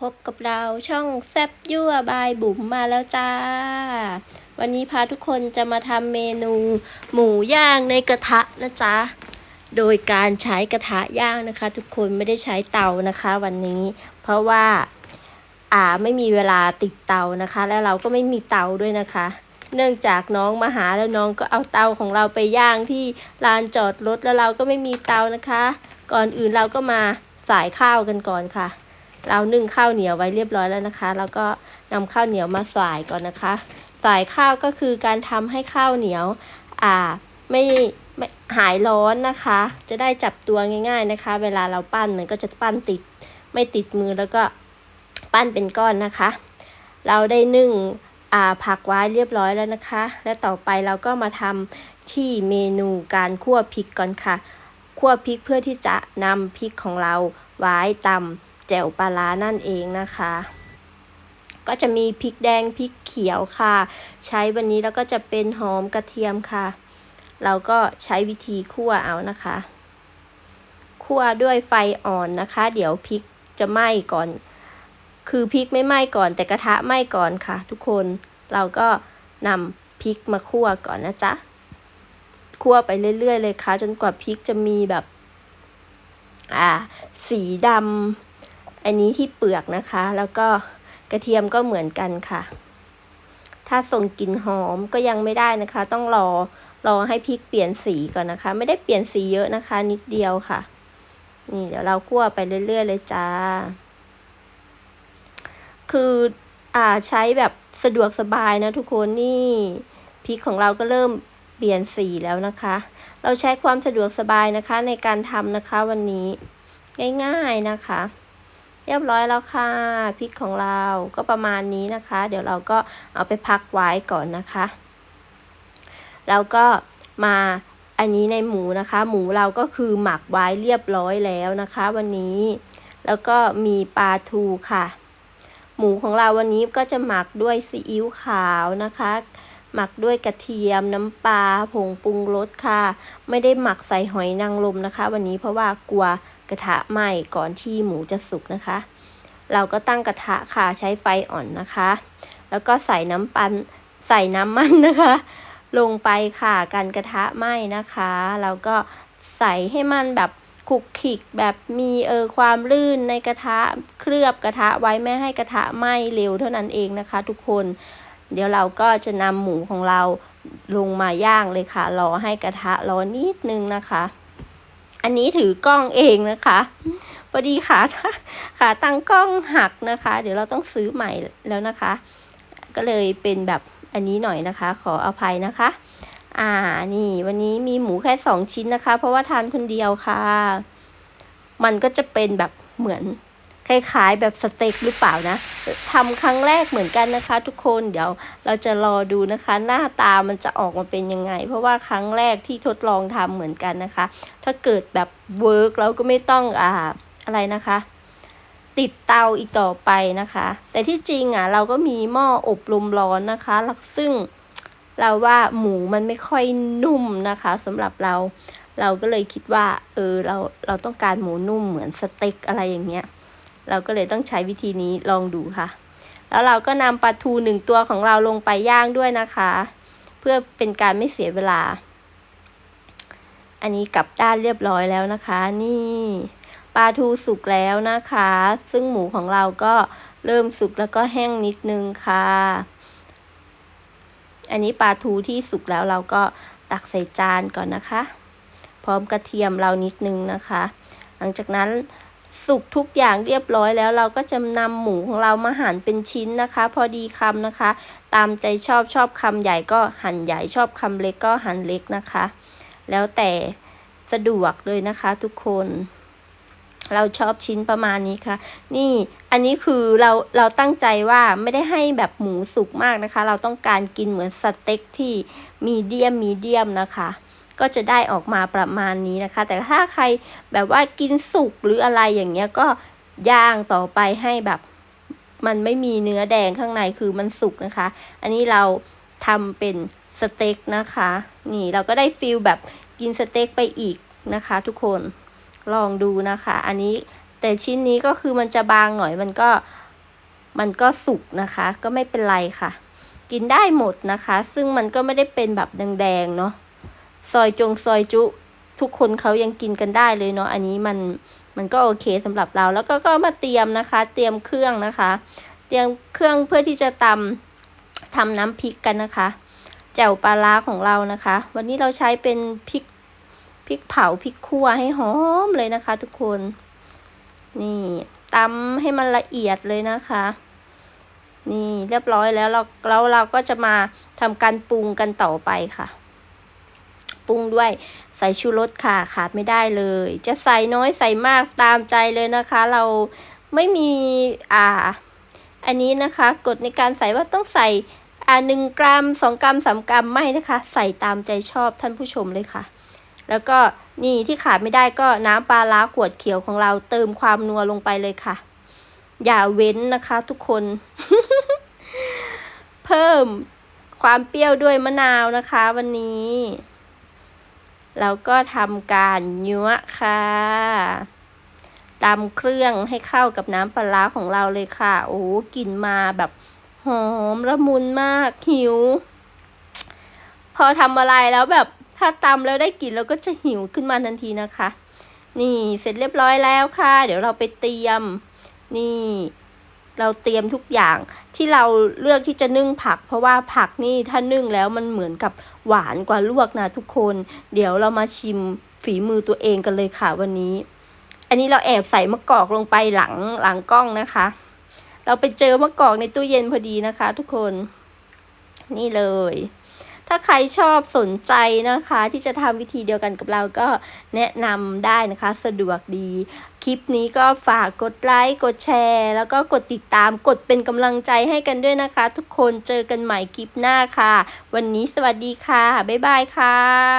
พบกับเราช่องแซบยั่วบายบุ๋มมาแล้วจ้า วันนี้พาทุกคนจะมาทำเมนู หมูย่างในกระทะนะจ๊ะ โดยการใช้กระทะย่างนะคะ ทุกคนไม่ได้ใช้เตานะคะ วันนี้ เพราะว่าอ่าไม่มีเวลาติดเตานะคะ แล้วเราก็ไม่มีเตาด้วยนะคะ เนื่องจากน้องมาหาแล้วน้องก็เอาเตาของเราไปย่างที่ลานจอดรถแล้วเราก็ไม่มีเตานะคะ ก่อนอื่นเราก็มาสายข้าวกันก่อนค่ะ เรานึ่งข้าวเหนียวไว้เรียบร้อยแล้วนะคะ แล้วก็นำข้าวเหนียวมาสายก่อนนะคะ สายข้าวก็คือการทำให้ข้าวเหนียวอ่าไม่ไม่หายร้อนนะคะ จะได้จับตัวง่าย ๆนะคะ เวลาเราปั้นมันก็จะปั้นติดไม่ติดมือแล้วก็ปั้นเป็นก้อนนะคะ เราได้นึ่งอ่าผักไว้เรียบร้อยแล้วนะคะ และต่อไปเราก็มาทำที่เมนูการคั่วพริกก่อนค่ะ คั่วพริกเพื่อที่จะนำพริกของเราไว้ตำ แจ่วปลาร้านั่นเองนะคะ ก็จะมีพริกแดงพริกเขียวค่ะ ใช้วันนี้แล้วก็จะเป็นหอมกระเทียมค่ะ เราก็ใช้วิธีคั่วเอานะคะคั่วด้วยไฟอ่อนนะคะ เดี๋ยวพริกจะไหม้ก่อน คือพริกไม่ไหม้ก่อน แต่กระทะไหม้ก่อนค่ะ ทุกคนเราก็นำพริกมาคั่วก่อนนะจ๊ะคั่วไปเรื่อยๆเลยค่ะ จนกว่าพริกจะมีแบบ อ่า สีดำ อันนี้ที่เปลือกนะคะ แล้วก็กระเทียมก็เหมือนกันค่ะ ถ้าส่งกลิ่นหอมก็ยังไม่ได้นะคะ ต้องรอรอให้พริกเปลี่ยนสีก่อนนะคะ ไม่ได้เปลี่ยนสีเยอะนะคะ นิดเดียวค่ะ นี่เดี๋ยวเราคั่วไปเรื่อย ๆ เลยจ้า คืออ่าใช้แบบสะดวกสบายนะทุกคนนี่พริกของเราก็เริ่มเปลี่ยนสีแล้วนะคะ เราใช้ความสะดวกสบายนะคะในการทำนะคะวันนี้ง่าย ๆนะคะ เรียบร้อยแล้วค่ะพริกของเราก็ประมาณนี้นะคะ เดี๋ยวเราก็เอาไปพักไว้ก่อนนะคะแล้วก็มาอันนี้ในหมูนะคะ หมูเราก็คือหมักไว้เรียบร้อยแล้วนะคะ วันนี้แล้วก็มีปลาทูค่ะ หมูของเราวันนี้ก็จะหมักด้วยซีอิ๊วขาวนะคะ หมักด้วยกระเทียมน้ำปลาผงปรุงรสค่ะ ไม่ได้หมักใส่หอยนางรมนะคะ วันนี้เพราะว่ากลัวกระทะไหม้ก่อนที่หมูจะสุกนะคะ เราก็ตั้งกระทะค่ะใช้ไฟอ่อนนะคะ แล้วก็ใส่น้ำปันใส่น้ำมันนะคะ ลงไปค่ะกันกระทะไหม้นะคะแล้วก็ใส่ให้มันแบบคุกคลิกแบบมีเออความลื่นในกระทะเคลือบกระทะไว้ไม่ให้กระทะไหม้เร็วเท่านั้นเองนะคะ ทุกคน เดี๋ยวเราก็จะนำหมูของเราลงมาย่างเลยค่ะ รอให้กระทะร้อนนิดนึงนะคะ อันนี้ถือกล้องเองนะคะพอดีขาขาตั้งกล้องหักนะคะ เดี๋ยวเราต้องซื้อใหม่แล้วนะคะ ก็เลยเป็นแบบอันนี้หน่อยนะคะ ขออภัยนะคะ อ่านี่ วันนี้มีหมูแค่สองชิ้นนะคะ เพราะว่าทานคนเดียวค่ะ มันก็จะเป็นแบบเหมือน คล้ายๆแบบสเต็กหรือเปล่านะทำครั้งแรกเหมือนกันนะคะ ทุกคนเดี๋ยวเราจะรอดูนะคะ หน้าตามันจะออกมาเป็นยังไง เพราะว่าครั้งแรกที่ทดลองทำเหมือนกันนะคะ ถ้าเกิดแบบเวิร์กเราก็ไม่ต้องอ่าอะไรนะคะ ติดเตาอีกต่อไปนะคะ แต่ที่จริงอะเราก็มีหม้ออบลมร้อนนะคะซึ่งเราว่าหมูมันไม่ค่อยนุ่มนะคะสำหรับเราเราก็เลยคิดว่า เออเราเราต้องการหมูนุ่มเหมือนสเต็กอะไรอย่างเงี้ย เราก็เลยต้องใช้วิธีนี้ลองดูค่ะ แล้วเราก็นำปลาทูหนึ่งตัวของเราลงไปย่างด้วยนะคะ เพื่อเป็นการไม่เสียเวลา อันนี้กลับด้านเรียบร้อยแล้วนะคะ นี่ปลาทูสุกแล้วนะคะ ซึ่งหมูของเราก็เริ่มสุกแล้วก็แห้งนิดนึงค่ะ อันนี้ปลาทูที่สุกแล้วเราก็ตักใส่จานก่อนนะคะ พร้อมกระเทียมเรานิดนึงนะคะ หลังจากนั้น สุกทุกอย่างเรียบร้อยแล้วเราก็จะนำหมูของเรามาหั่นเป็นชิ้นนะคะ พอดีคำนะคะ ตามใจชอบชอบคำใหญ่ก็หั่นใหญ่ชอบคำเล็กก็หั่นเล็กนะคะ แล้วแต่สะดวกเลยนะคะทุกคน เราชอบชิ้นประมาณนี้ค่ะ นี่อันนี้คือเราเราตั้งใจว่าไม่ได้ให้แบบหมูสุกมากนะคะ เราต้องการกินเหมือนสเต็กที่มีเดียมมีเดียมนะคะ ก็จะได้ออกมาประมาณนี้นะคะ แต่ถ้าใครแบบว่ากินสุกหรืออะไรอย่างเงี้ยก็ย่างต่อไปให้แบบมันไม่มีเนื้อแดงข้างในคือมันสุกนะคะ อันนี้เราทำเป็นสเต็กนะคะ นี่เราก็ได้ฟิลแบบกินสเต็กไปอีกนะคะ ทุกคนลองดูนะคะ อันนี้แต่ชิ้นนี้ก็คือมันจะบางหน่อยมันก็มันก็สุกนะคะ ก็ไม่เป็นไรค่ะ กินได้หมดนะคะ ซึ่งมันก็ไม่ได้เป็นแบบแดงๆเนาะ ซอยจงซอยจุ ทุกคนเขายังกินกันได้เลยเนาะอันนี้มันมันก็โอเคสำหรับเราแล้วก็ก็มาเตรียมนะคะ เตรียมเครื่องนะคะ เตรียมเครื่องเพื่อที่จะตำทำน้ำพริกกันนะคะแจ่วปลาร้าของเรานะคะ วันนี้เราใช้เป็นพริกพริกเผาพริกคั่วให้หอมเลยนะคะ ทุกคน นี่ตำให้มันละเอียดเลยนะคะ นี่เรียบร้อยแล้วเราแล้วเราก็จะมาทำการปรุงกันต่อไปค่ะ ปรุงด้วย ใส่ชูรสค่ะขาดไม่ได้เลย จะใส่น้อยใส่มากตามใจเลยนะคะ เราไม่มีอ่า อันนี้นะคะกฎในการใส่ว่าต้องใส่อ่าหนึ่งกรัมสองกรัมสามกรัมไม่นะคะ ใส่ตามใจชอบท่านผู้ชมเลยค่ะ แล้วก็นี่ที่ขาดไม่ได้ก็น้ำปลาล้าขวดเขียวของเราเติมความนัวลงไปเลยค่ะ อย่าเว้นนะคะทุกคน เพิ่มความเปรี้ยวด้วยมะนาวนะคะ วันนี้ แล้วก็ทำการยั่วค่ะตำเครื่องให้เข้ากับน้ำปลาร้าของเราเลยค่ะ โอ้กลิ่นมาแบบหอมละมุนมากหิว พอทำอะไรแล้วแบบถ้าตำแล้วได้กลิ่นเราก็จะหิวขึ้นมาทันทีนะคะ นี่เสร็จเรียบร้อยแล้วค่ะ เดี๋ยวเราไปเตรียม นี่ เราเตรียมทุกอย่างที่เราเลือกที่จะนึ่งผัก เพราะว่าผักนี่ถ้านึ่งแล้วมันเหมือนกับหวานกว่าลวกนะทุกคน เดี๋ยวเรามาชิมฝีมือตัวเองกันเลยค่ะวันนี้ อันนี้เราแอบใส่มะกอกลงไปหลังหลังกล้องนะคะ เราไปเจอมะกอกในตู้เย็นพอดีนะคะ ทุกคน นี่เลย ถ้าใครชอบสนใจนะคะ ที่จะทำวิธีเดียวกันกับเราก็แนะนำได้นะคะ สะดวกดี คลิปนี้ก็ฝากกดไลค์กดแชร์ แล้วก็กดติดตามกดเป็นกำลังใจให้กันด้วยนะคะ ทุกคนเจอกันใหม่คลิปหน้าค่ะ วันนี้สวัสดีค่ะ บ๊ายบายค่ะ